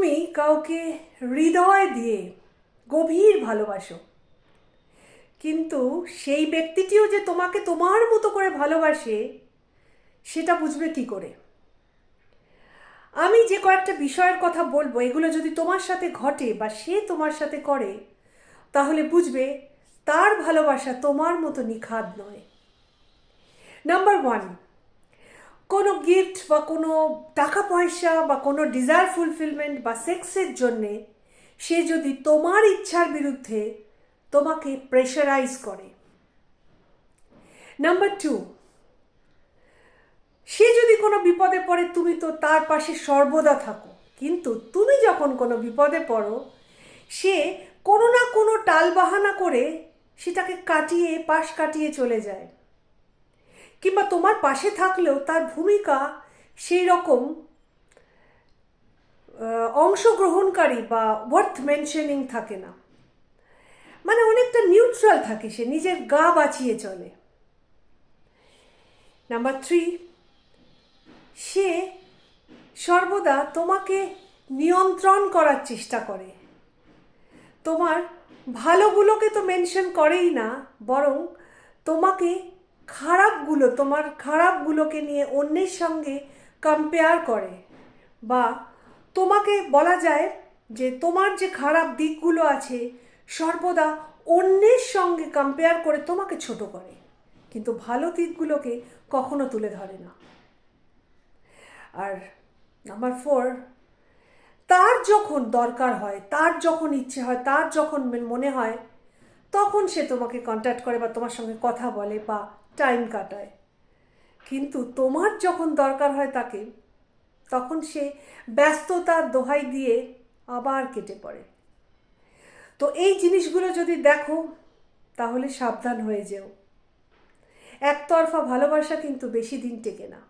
তুমি কাউকে হৃদয় দিয়ে গভীর ভালোবাসো। কিন্তু সেই ব্যক্তিটিও যে তোমাকে তোমার মতো করে ভালোবাসে, সেটা বুঝবে কি করে? আমি যে কয়েকটা বিষয়ের কথা বলব, এগুলো যদি তোমার সাথে ঘটে বা সে তোমার সাথে করে, তাহলে বুঝবে তার ভালোবাসা তোমার মতো নিখাদ নয়। নাম্বার ওয়ান কোনো গিফট বা কোনো টাকা পয়সা বা কোনো ডিজায়ার ফুলফিলমেন্ট বা সেক্সের জন্যে সে যদি তোমার ইচ্ছার বিরুদ্ধে তোমাকে প্রেশারাইজ করে। নাম্বার টু সে যদি কোনো বিপদে পড়ে, তুমি তো তার পাশে সর্বদা থাকো। কিন্তু তুমি যখন কোনো বিপদে পড়ো, সে কোনো না কোনো টালবাহানা করে সেটাকে কাটিয়ে, পাশ কাটিয়ে চলে যায়। কিংবা তোমার পাশে থাকলেও তার ভূমিকা সেই রকম অংশগ্রহণকারী বা ওয়ার্থ মেনশনিং থাকে না। মানে অনেকটা নিউট্রাল থাকে সে, নিজের গা বাঁচিয়ে চলে। নাম্বার থ্রি সে সর্বদা তোমাকে নিয়ন্ত্রণ করার চেষ্টা করে। তোমার ভালোগুলোকে তো মেনশন করেই না, বরং তোমাকে খারাপগুলো, তোমার খারাপগুলোকে নিয়ে অন্যের সঙ্গে কম্পেয়ার করে। বা তোমাকে বলা যায় যে তোমার যে খারাপ দিকগুলো আছে, সর্বদা অন্যের সঙ্গে কম্পেয়ার করে তোমাকে ছোট করে। কিন্তু ভালো দিকগুলোকে কখনো তুলে ধরে না। আর নাম্বার ফোর তার যখন দরকার হয়, তার যখন ইচ্ছে হয়, তার যখন মনে হয়, তখন সে তোমাকে কন্ট্যাক্ট করে বা তোমার সঙ্গে কথা বলে বা টাইম কাটায়। কিন্তু তোমার যখন দরকার হয় তাকে, তখন সে ব্যস্ততার দোহাই দিয়ে আবার কেটে পড়ে। তো এই জিনিসগুলো যদি দেখো, তাহলে সাবধান হয়ে যেও। একতরফা ভালোবাসা কিন্তু বেশি দিন টেকে না।